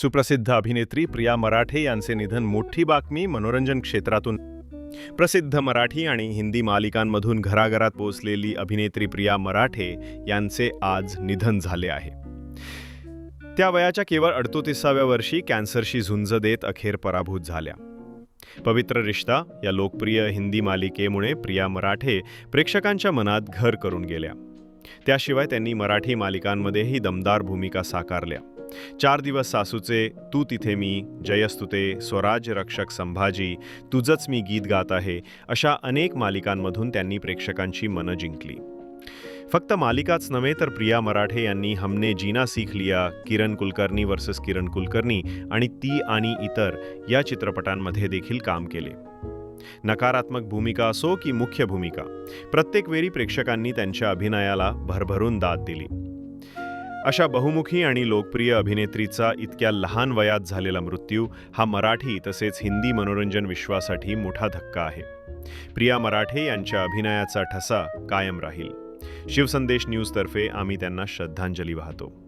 सुप्रसिद्ध अभिनेत्री प्रिया मराठे यांचे निधन मोठी बातमी मनोरंजन क्षेत्रातून. प्रसिद्ध मराठी आणि हिंदी मालिकांमधून घराघरात पोहोचलेली अभिनेत्री प्रिया मराठे यांचे आज निधन झाले आहे. त्या वयाच्या केवळ अडतोतीसाव्या वर्षी कॅन्सरशी झुंज देत अखेर पराभूत झाल्या. पवित्र रिश्ता या लोकप्रिय हिंदी मालिकेमुळे प्रिया मराठे प्रेक्षकांच्या मनात घर करून गेल्या. त्याशिवाय त्यांनी मराठी मालिकांमध्येही दमदार भूमिका साकारल्या. चार दिवस सासूचे तू तिथे मी जयस्तुते स्वराज्य रक्षक संभाजी तुझंच मी गीत गात आहे अशा अनेक मालिकांमधून त्यांनी प्रेक्षकांची मनं जिंकली. फक्त मालिकाच नव्हे तर प्रिया मराठे यांनी हमने जीना सीख लिया किरण कुलकर्णी वर्सेस किरण कुलकर्णी आणि ती आणि इतर या चित्रपटांमध्ये देखील काम केले. नकारात्मक भूमिका असो की मुख्य भूमिका प्रत्येक वेळी प्रेक्षकांनी त्यांच्या अभिनयाला भरभरून दाद दिली. अशा बहुमुखी आणि लोकप्रिय अभिनेत्रीचा इतक्या लहान वयात झालेला मृत्यू हा मराठी तसेच हिंदी मनोरंजन विश्वासाठी मोठा धक्का आहे. प्रिया मराठे यांच्या अभिनयाचा ठसा कायम राहील. शिवसंदेश न्यूजतर्फे आम्ही त्यांना श्रद्धांजली वाहतो.